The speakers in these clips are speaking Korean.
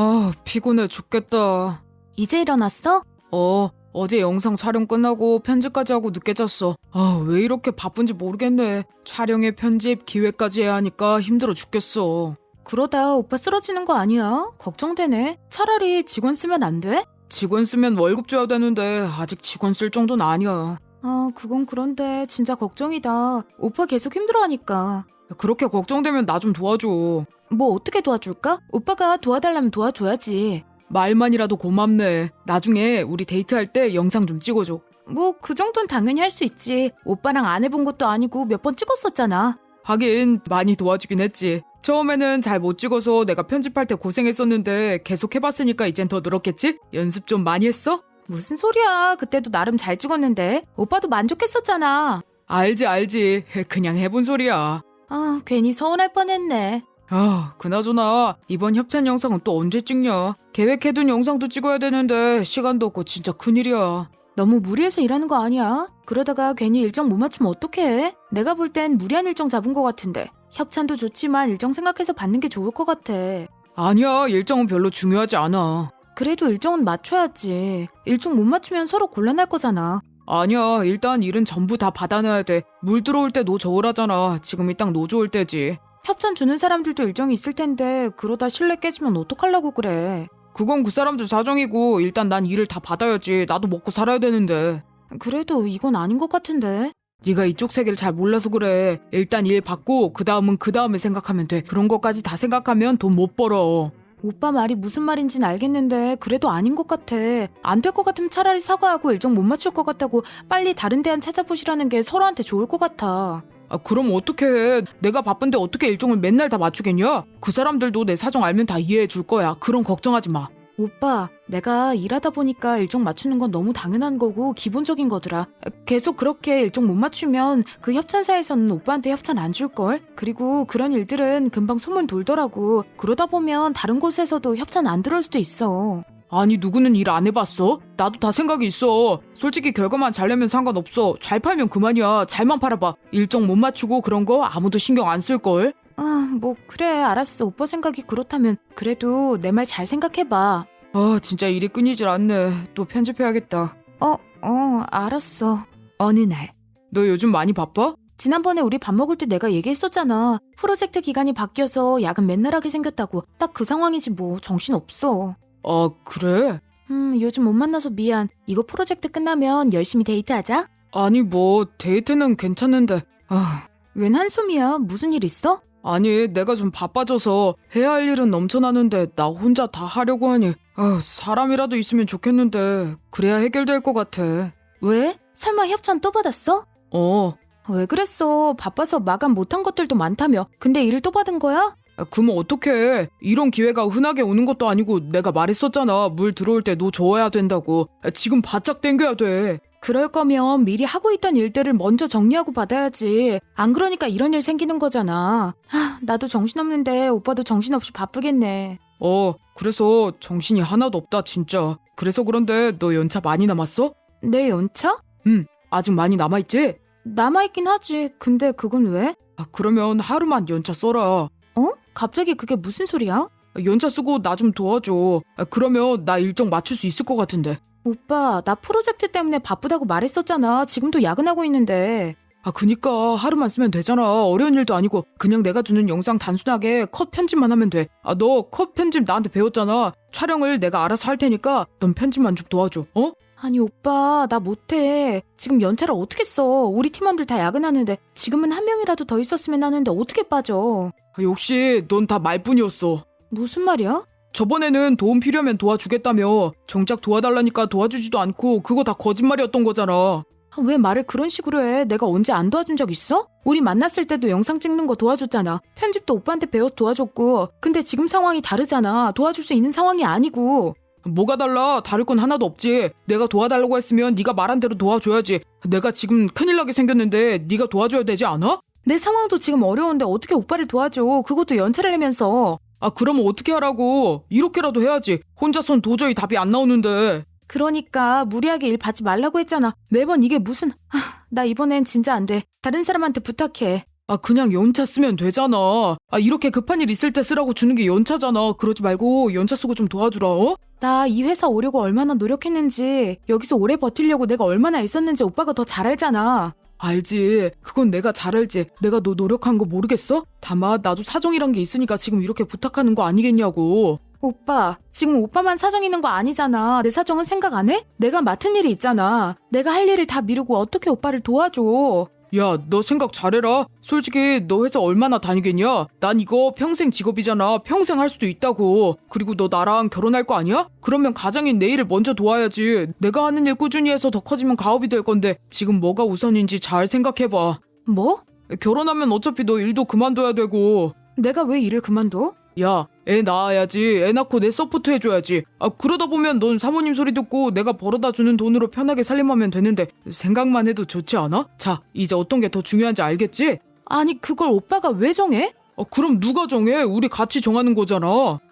아, 피곤해 죽겠다. 이제 일어났어? 어, 어제 영상 촬영 끝나고 편집까지 하고 늦게 잤어. 아, 왜 이렇게 바쁜지 모르겠네. 촬영에 편집, 기획까지 해야 하니까 힘들어 죽겠어. 그러다 오빠 쓰러지는 거 아니야? 걱정되네. 차라리 직원 쓰면 안 돼? 직원 쓰면 월급 줘야 되는데 아직 직원 쓸 정도는 아니야. 아, 그건 그런데 진짜 걱정이다. 오빠 계속 힘들어하니까. 그렇게 걱정되면 나 좀 도와줘. 뭐 어떻게 도와줄까? 오빠가 도와달라면 도와줘야지. 말만이라도 고맙네. 나중에 우리 데이트할 때 영상 좀 찍어줘. 뭐 그 정도는 당연히 할 수 있지. 오빠랑 안 해본 것도 아니고 몇 번 찍었었잖아. 하긴 많이 도와주긴 했지. 처음에는 잘 못 찍어서 내가 편집할 때 고생했었는데 계속 해봤으니까 이젠 더 늘었겠지? 연습 좀 많이 했어? 무슨 소리야? 그때도 나름 잘 찍었는데. 오빠도 만족했었잖아. 알지 알지. 그냥 해본 소리야. 아, 괜히 서운할 뻔했네. 아, 그나저나 이번 협찬 영상은 또 언제 찍냐? 계획해둔 영상도 찍어야 되는데 시간도 없고 진짜 큰일이야. 너무 무리해서 일하는 거 아니야? 그러다가 괜히 일정 못 맞추면 어떡해? 내가 볼 땐 무리한 일정 잡은 거 같은데. 협찬도 좋지만 일정 생각해서 받는 게 좋을 것 같아. 아니야, 일정은 별로 중요하지 않아. 그래도 일정은 맞춰야지. 일정 못 맞추면 서로 곤란할 거잖아. 아니야, 일단 일은 전부 다 받아놔야 돼. 물 들어올 때 노 저울하잖아. 지금이 딱 노 좋을 때지. 협찬 주는 사람들도 일정이 있을 텐데 그러다 신뢰 깨지면 어떡하려고 그래. 그건 그 사람들 사정이고 일단 난 일을 다 받아야지. 나도 먹고 살아야 되는데. 그래도 이건 아닌 것 같은데. 네가 이쪽 세계를 잘 몰라서 그래. 일단 일 받고 그 다음은 그 다음에 생각하면 돼. 그런 것까지 다 생각하면 돈 못 벌어. 오빠 말이 무슨 말인진 알겠는데 그래도 아닌 것 같아. 안 될 것 같으면 차라리 사과하고 일정 못 맞출 것 같다고 빨리 다른 대안 찾아보시라는 게 서로한테 좋을 것 같아. 아, 그럼 어떡해. 내가 바쁜데 어떻게 일정을 맨날 다 맞추겠냐? 그 사람들도 내 사정 알면 다 이해해 줄 거야. 그런 걱정하지 마. 오빠, 내가 일하다 보니까 일정 맞추는 건 너무 당연한 거고 기본적인 거더라. 계속 그렇게 일정 못 맞추면 그 협찬사에서는 오빠한테 협찬 안 줄걸? 그리고 그런 일들은 금방 소문 돌더라고. 그러다 보면 다른 곳에서도 협찬 안 들어올 수도 있어. 아니, 누구는 일 안 해봤어? 나도 다 생각이 있어. 솔직히 결과만 잘 내면 상관없어. 잘 팔면 그만이야. 잘만 팔아봐. 일정 못 맞추고 그런 거 아무도 신경 안 쓸걸? 아, 뭐 그래 알았어. 오빠 생각이 그렇다면 그래도 내 말 잘 생각해봐. 아, 진짜 일이 끊이질 않네. 또 편집해야겠다. 어, 어, 알았어. 어느 날. 너 요즘 많이 바빠? 지난번에 우리 밥 먹을 때 내가 얘기했었잖아. 프로젝트 기간이 바뀌어서 야근 맨날 하게 생겼다고. 딱 그 상황이지 뭐. 정신 없어. 아, 그래? 음, 요즘 못 만나서 미안. 이거 프로젝트 끝나면 열심히 데이트하자. 아니, 뭐, 데이트는 괜찮은데. 아, 웬 한숨이야? 무슨 일 있어? 아니, 내가 좀 바빠져서 해야 할 일은 넘쳐나는데 나 혼자 다 하려고 하니, 아, 사람이라도 있으면 좋겠는데, 그래야 해결될 것 같아. 왜? 설마 협찬 또 받았어? 어, 왜 그랬어? 바빠서 마감 못한 것들도 많다며. 근데 일을 또 받은 거야? 아, 그럼 어떡해. 이런 기회가 흔하게 오는 것도 아니고 내가 말했었잖아. 물 들어올 때 노 저어야 된다고. 아, 지금 바짝 땡겨야 돼. 그럴 거면 미리 하고 있던 일들을 먼저 정리하고 받아야지. 안 그러니까 이런 일 생기는 거잖아. 하, 나도 정신없는데 오빠도 정신없이 바쁘겠네. 어, 그래서 정신이 하나도 없다, 진짜. 그래서 그런데 너 연차 많이 남았어? 내 연차? 아직 많이 남아있지? 남아있긴 하지. 근데 그건 왜? 아, 그러면 하루만 연차 써라. 어? 갑자기 그게 무슨 소리야? 연차 쓰고 나 좀 도와줘. 아, 그러면 나 일정 맞출 수 있을 것 같은데. 오빠, 나 프로젝트 때문에 바쁘다고 말했었잖아. 지금도 야근하고 있는데. 아, 그니까 하루만 쓰면 되잖아. 어려운 일도 아니고 그냥 내가 주는 영상 단순하게 컷 편집만 하면 돼. 아, 너 컷 편집 나한테 배웠잖아. 촬영을 내가 알아서 할 테니까 넌 편집만 좀 도와줘. 어? 아니, 오빠, 나 못해. 지금 연차를 어떻게 써? 우리 팀원들 다 야근하는데 지금은 한 명이라도 더 있었으면 하는데 어떻게 빠져? 아, 역시 넌 다 말뿐이었어. 무슨 말이야? 저번에는 도움 필요하면 도와주겠다며 정작 도와달라니까 도와주지도 않고 그거 다 거짓말이었던 거잖아. 아, 왜 말을 그런 식으로 해? 내가 언제 안 도와준 적 있어? 우리 만났을 때도 영상 찍는 거 도와줬잖아. 편집도 오빠한테 배워서 도와줬고. 근데 지금 상황이 다르잖아. 도와줄 수 있는 상황이 아니고. 뭐가 달라? 다를 건 하나도 없지. 내가 도와달라고 했으면 네가 말한 대로 도와줘야지. 내가 지금 큰일 나게 생겼는데 네가 도와줘야 되지 않아? 내 상황도 지금 어려운데 어떻게 오빠를 도와줘? 그것도 연차를 내면서. 아 그러면 어떻게 하라고? 이렇게라도 해야지. 혼자선 도저히 답이 안 나오는데. 그러니까 무리하게 일 받지 말라고 했잖아. 매번 이게 무슨... 아, 나 이번엔 진짜 안 돼. 다른 사람한테 부탁해. 아 그냥 연차 쓰면 되잖아. 아 이렇게 급한 일 있을 때 쓰라고 주는 게 연차잖아. 그러지 말고 연차 쓰고 좀 도와주라. 어? 나 이 회사 오려고 얼마나 노력했는지, 여기서 오래 버티려고 내가 얼마나 애썼는지 오빠가 더 잘 알잖아. 알지. 그건 내가 잘 알지. 내가 너 노력한 거 모르겠어? 다만 나도 사정이란 게 있으니까 지금 이렇게 부탁하는 거 아니겠냐고. 오빠, 지금 오빠만 사정 있는 거 아니잖아. 내 사정은 생각 안 해? 내가 맡은 일이 있잖아. 내가 할 일을 다 미루고 어떻게 오빠를 도와줘. 야, 너 생각 잘해라. 솔직히 너 회사 얼마나 다니겠냐? 난 이거 평생 직업이잖아. 평생 할 수도 있다고. 그리고 너 나랑 결혼할 거 아니야? 그러면 가장인 내 일을 먼저 도와야지. 내가 하는 일 꾸준히 해서 더 커지면 가업이 될 건데 지금 뭐가 우선인지 잘 생각해봐. 뭐? 결혼하면 어차피 너 일도 그만둬야 되고. 내가 왜 일을 그만둬? 야, 애 낳아야지. 애 낳고 내 서포트 해줘야지. 아, 그러다 보면 넌 사모님 소리 듣고 내가 벌어다 주는 돈으로 편하게 살림하면 되는데 생각만 해도 좋지 않아? 자, 이제 어떤 게 더 중요한지 알겠지? 아니, 그걸 오빠가 왜 정해? 어, 그럼 누가 정해? 우리 같이 정하는 거잖아.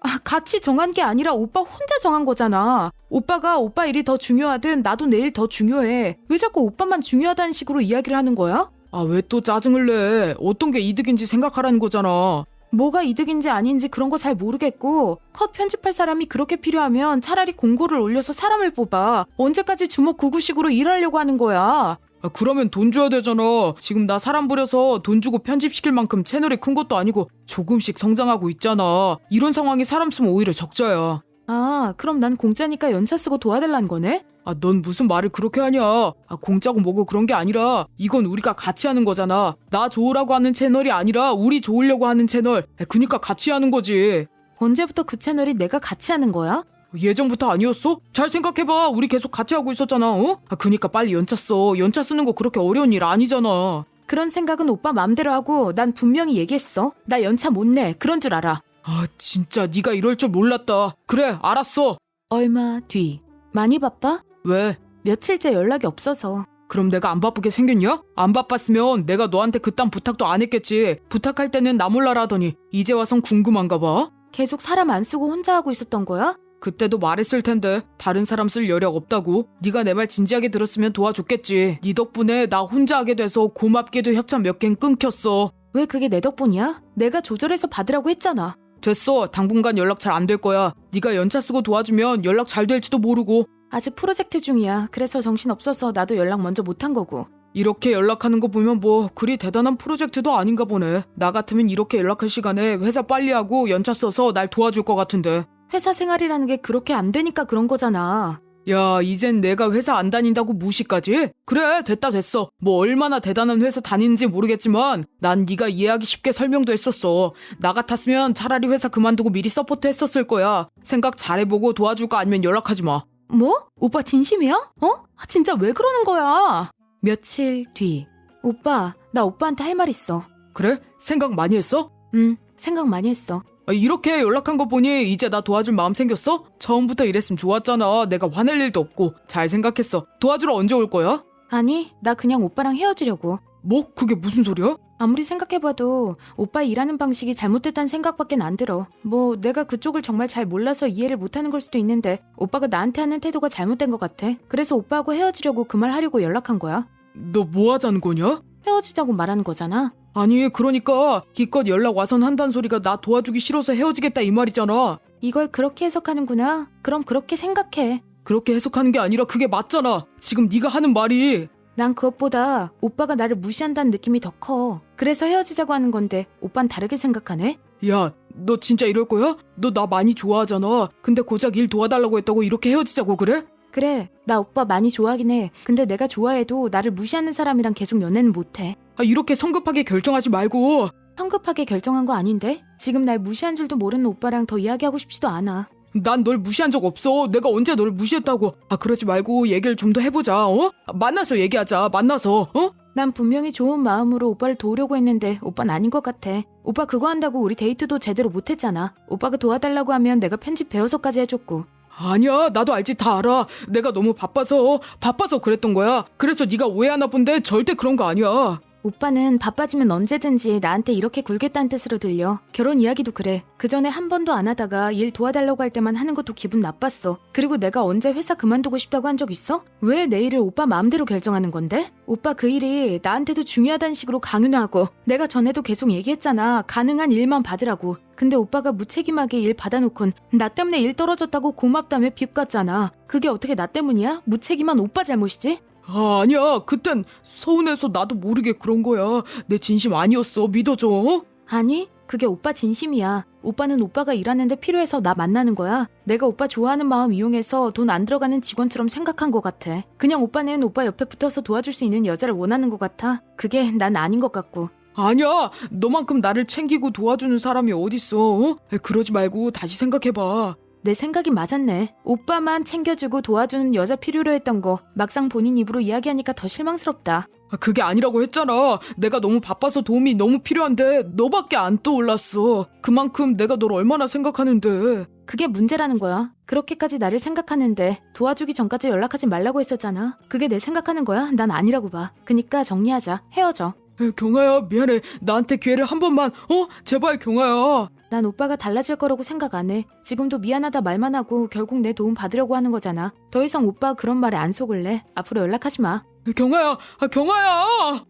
아, 같이 정한 게 아니라 오빠 혼자 정한 거잖아. 오빠가 오빠 일이 더 중요하든 나도 내 일 더 중요해. 왜 자꾸 오빠만 중요하다는 식으로 이야기를 하는 거야? 아, 왜 또 짜증을 내? 어떤 게 이득인지 생각하라는 거잖아. 뭐가 이득인지 아닌지 그런 거 잘 모르겠고 컷 편집할 사람이 그렇게 필요하면 차라리 공고를 올려서 사람을 뽑아 언제까지 주먹 구구식으로 일하려고 하는 거야 아, 그러면 돈 줘야 되잖아. 지금 나 사람 부려서 돈 주고 편집시킬 만큼 채널이 큰 것도 아니고 조금씩 성장하고 있잖아. 이런 상황이 사람 쓰면 오히려 적자야. 아 그럼 난 공짜니까 연차 쓰고 도와달라는 거네? 아, 넌 무슨 말을 그렇게 하냐? 아, 공짜고 뭐고 그런 게 아니라 이건 우리가 같이 하는 거잖아. 나 좋으라고 하는 채널이 아니라 우리 좋으려고 하는 채널. 아, 그니까 같이 하는 거지. 언제부터 그 채널이 내가 같이 하는 거야? 예전부터 아니었어? 잘 생각해봐. 우리 계속 같이 하고 있었잖아. 어? 아, 그니까 빨리 연차 써. 연차 쓰는 거 그렇게 어려운 일 아니잖아. 그런 생각은 오빠 맘대로 하고 난 분명히 얘기했어 나 연차 못 내 그런 줄 알아 아, 진짜 네가 이럴 줄 몰랐다. 그래, 알았어. 얼마 뒤 많이 바빠? 왜? 며칠째 연락이 없어서 그럼 내가 안 바쁘게 생겼냐? 안 바빴으면 내가 너한테 그딴 부탁도 안 했겠지. 부탁할 때는 나 몰라라 하더니 이제 와선 궁금한가 봐. 계속 사람 안 쓰고 혼자 하고 있었던 거야? 그때도 말했을 텐데 다른 사람 쓸 여력 없다고. 네가 내 말 진지하게 들었으면 도와줬겠지. 네 덕분에 나 혼자 하게 돼서 고맙게도 협찬 몇 개는 끊겼어. 왜 그게 내 덕분이야? 내가 조절해서 받으라고 했잖아. 됐어. 당분간 연락 잘 안 될 거야. 네가 연차 쓰고 도와주면 연락 잘 될지도 모르고. 아직 프로젝트 중이야. 그래서 정신 없어서 나도 연락 먼저 못한 거고. 이렇게 연락하는 거 보면 뭐 그리 대단한 프로젝트도 아닌가 보네. 나 같으면 이렇게 연락할 시간에 회사 빨리 하고 연차 써서 날 도와줄 것 같은데. 회사 생활이라는 게 그렇게 안 되니까 그런 거잖아. 야, 이젠 내가 회사 안 다닌다고 무시까지? 그래, 됐다 됐어. 뭐 얼마나 대단한 회사 다니는지 모르겠지만 난 네가 이해하기 쉽게 설명도 했었어. 나 같았으면 차라리 회사 그만두고 미리 서포트 했었을 거야. 생각 잘해보고 도와줄 거 아니면 연락하지 마. 뭐? 오빠 진심이야? 어? 아, 진짜 왜 그러는 거야? 며칠 뒤. 오빠, 나 오빠한테 할 말 있어. 그래? 생각 많이 했어? 응, 생각 많이 했어. 아, 이렇게 연락한 거 보니 이제 나 도와줄 마음 생겼어? 처음부터 이랬으면 좋았잖아. 내가 화낼 일도 없고 잘 생각했어. 도와주러 언제 올 거야? 아니, 나 그냥 오빠랑 헤어지려고. 뭐? 그게 무슨 소리야? 아무리 생각해봐도 오빠 일하는 방식이 잘못됐다는 생각밖엔 안 들어. 뭐 내가 그쪽을 정말 잘 몰라서 이해를 못하는 걸 수도 있는데 오빠가 나한테 하는 태도가 잘못된 것 같아. 그래서 오빠하고 헤어지려고 그 말 하려고 연락한 거야. 너 뭐 하자는 거냐? 헤어지자고 말하는 거잖아. 아니 그러니까 기껏 연락 와선 한다는 소리가 나 도와주기 싫어서 헤어지겠다 이 말이잖아. 이걸 그렇게 해석하는구나. 그럼 그렇게 생각해. 그렇게 해석하는 게 아니라 그게 맞잖아. 지금 네가 하는 말이 난 그것보다 오빠가 나를 무시한다는 느낌이 더 커. 그래서 헤어지자고 하는 건데 오빤 다르게 생각하네? 야, 너 진짜 이럴 거야? 너 나 많이 좋아하잖아. 근데 고작 일 도와달라고 했다고 이렇게 헤어지자고 그래? 그래, 나 오빠 많이 좋아하긴 해. 근데 내가 좋아해도 나를 무시하는 사람이랑 계속 연애는 못해. 아, 이렇게 성급하게 결정하지 말고 성급하게 결정한 거 아닌데? 지금 날 무시한 줄도 모르는 오빠랑 더 이야기하고 싶지도 않아. 난 널 무시한 적 없어. 내가 언제 널 무시했다고. 아, 그러지 말고 얘기를 좀 더 해보자. 어? 만나서 얘기하자. 만나서. 어? 난 분명히 좋은 마음으로 오빠를 도우려고 했는데 오빠는 아닌 것 같아. 오빠 그거 한다고 우리 데이트도 제대로 못했잖아. 오빠가 도와달라고 하면 내가 편집 배워서까지 해줬고. 아니야, 나도 알지 다 알아. 내가 너무 바빠서 바빠서 그랬던 거야. 그래서 네가 오해하나 본데 절대 그런 거 아니야. 오빠는 바빠지면 언제든지 나한테 이렇게 굴겠다는 뜻으로 들려. 결혼 이야기도 그래. 그 전에 한 번도 안 하다가 일 도와달라고 할 때만 하는 것도 기분 나빴어. 그리고 내가 언제 회사 그만두고 싶다고 한 적 있어? 왜 내 일을 오빠 마음대로 결정하는 건데? 오빠 그 일이 나한테도 중요하다는 식으로 강요하고 내가 전에도 계속 얘기했잖아. 가능한 일만 받으라고. 근데 오빠가 무책임하게 일 받아놓곤 나 때문에 일 떨어졌다고 고맙다며 비웃갔잖아. 그게 어떻게 나 때문이야? 무책임한 오빠 잘못이지? 아, 아니야. 그땐 서운해서 나도 모르게 그런 거야. 내 진심 아니었어. 믿어줘. 어? 아니, 그게 오빠 진심이야. 오빠는 오빠가 일하는데 필요해서 나 만나는 거야. 내가 오빠 좋아하는 마음 이용해서 돈 안 들어가는 직원처럼 생각한 것 같아. 그냥 오빠는 오빠 옆에 붙어서 도와줄 수 있는 여자를 원하는 것 같아. 그게 난 아닌 것 같고. 아니야. 너만큼 나를 챙기고 도와주는 사람이 어딨어. 어? 그러지 말고 다시 생각해봐. 내 생각이 맞았네. 오빠만 챙겨주고 도와주는 여자 필요로 했던 거 막상 본인 입으로 이야기하니까 더 실망스럽다. 아, 그게 아니라고 했잖아. 내가 너무 바빠서 도움이 너무 필요한데 너밖에 안 떠올랐어. 그만큼 내가 널 얼마나 생각하는데. 그게 문제라는 거야. 그렇게까지 나를 생각하는데 도와주기 전까지 연락하지 말라고 했었잖아. 그게 내 생각하는 거야? 난 아니라고 봐. 그니까 정리하자. 헤어져. 에, 경아야 미안해. 나한테 기회를 한 번만. 어? 제발 경아야. 난 오빠가 달라질 거라고 생각 안 해. 지금도 미안하다 말만 하고 결국 내 도움 받으려고 하는 거잖아. 더 이상 오빠 그런 말에 안 속을래. 앞으로 연락하지 마. 에, 경아야. 아, 경아야.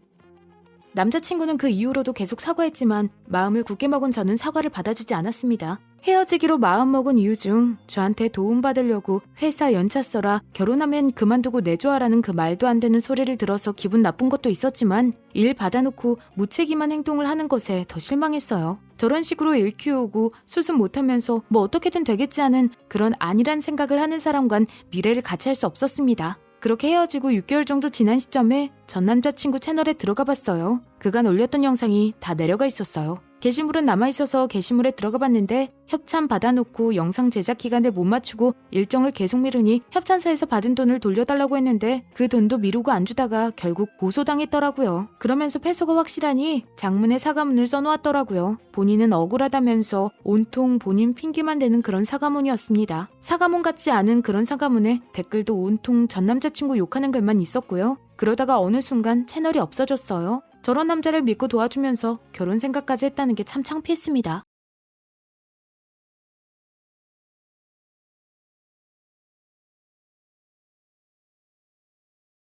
남자친구는 그 이후로도 계속 사과했지만 마음을 굳게 먹은 저는 사과를 받아주지 않았습니다. 헤어지기로 마음먹은 이유 중 저한테 도움받으려고 회사 연차 써라 결혼하면 그만두고 내줘하라는 그 말도 안 되는 소리를 들어서 기분 나쁜 것도 있었지만 일 받아놓고 무책임한 행동을 하는 것에 더 실망했어요. 저런 식으로 일 키우고 수습 못하면서 뭐 어떻게든 되겠지 하는 그런 안일한 생각을 하는 사람과는 미래를 같이 할 수 없었습니다. 그렇게 헤어지고 6개월 정도 지난 시점에 전 남자친구 채널에 들어가 봤어요. 그간 올렸던 영상이 다 내려가 있었어요. 게시물은 남아있어서 게시물에 들어가 봤는데 협찬 받아놓고 영상 제작 기간을 못 맞추고 일정을 계속 미루니 협찬사에서 받은 돈을 돌려달라고 했는데 그 돈도 미루고 안 주다가 결국 고소당했더라고요. 그러면서 패소가 확실하니 장문에 사과문을 써놓았더라고요. 본인은 억울하다면서 온통 본인 핑계만 대는 그런 사과문이었습니다. 사과문 같지 않은 그런 사과문에 댓글도 온통 전 남자친구 욕하는 글만 있었고요. 그러다가 어느 순간 채널이 없어졌어요. 저런 남자를 믿고 도와주면서 결혼 생각까지 했다는 게 참 창피했습니다.